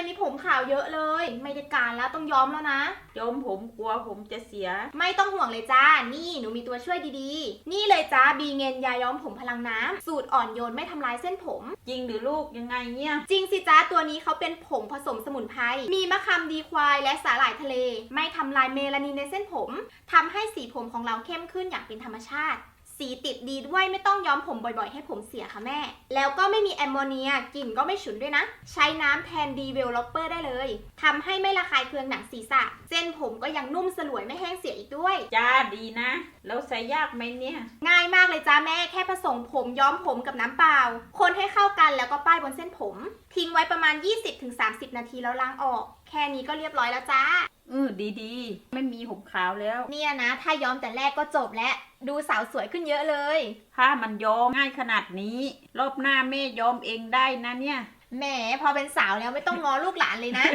มมีผมขาวเยอะเลย ไม่ได้การแล้วต้องย้อมแล้วนะโยมผมกลัวผมจะเสีย ไม่ต้องห่วงเลยจ้า นี่หนูมีตัวช่วยดีๆ นี่เลยจ้าบีเงนยาย้อมผมพลังน้ำสูตรอ่อนโยนไม่ทำลายเส้นผม จริงหรือลูกยังไงเนี่ย จริงสิจ้าตัวนี้เขาเป็นผงผสมสมุนไพร มีมะขามดีควายและสาหร่ายทะเล ไม่ทำลายเมลานินในเส้นผมทำให้สีผมของเราเข้มขึ้นอย่างเป็นธรรมชาติ สีติดดีด้วยไม่ต้องย้อมผมบ่อยๆ ให้ผมเสียค่ะแม่ แล้วก็ไม่มีแอมโมเนียกลิ่นก็ไม่ฉุนด้วยนะ ใช้น้ำแทนดีเวลลอปเปอร์ได้เลย ทำให้ไม่ระคายเคืองหนังศีรษะ เส้นผมก็ยังนุ่มสลวยไม่แห้งเสียอีกด้วย จ้าดีนะ แล้วใส่ยากไหมเนี่ย ง่ายมากเลยจ้าแม่แค่ผสมผมย้อมผมกับน้ำเปล่า คนให้เข้ากันแล้วก็ป้ายบนเส้นผม ทิ้งไว้ประมาณ 20-30 นาทีแล้วล้างออก แค่นี้ก็เรียบร้อยแล้วจ้า เออดีๆ ไม่มีผมขาวแล้ว เนี่ยนะ ถ้าย้อมแต่แรกก็จบแล้ว ดูสาวสวยขึ้นเยอะเลย ถ้ามันย้อมง่ายขนาดนี้ รอบหน้าแม่ย้อมเองได้นะเนี่ย แหมพอเป็นสาวแล้วไม่ต้องง้อลูกหลานเลยนะ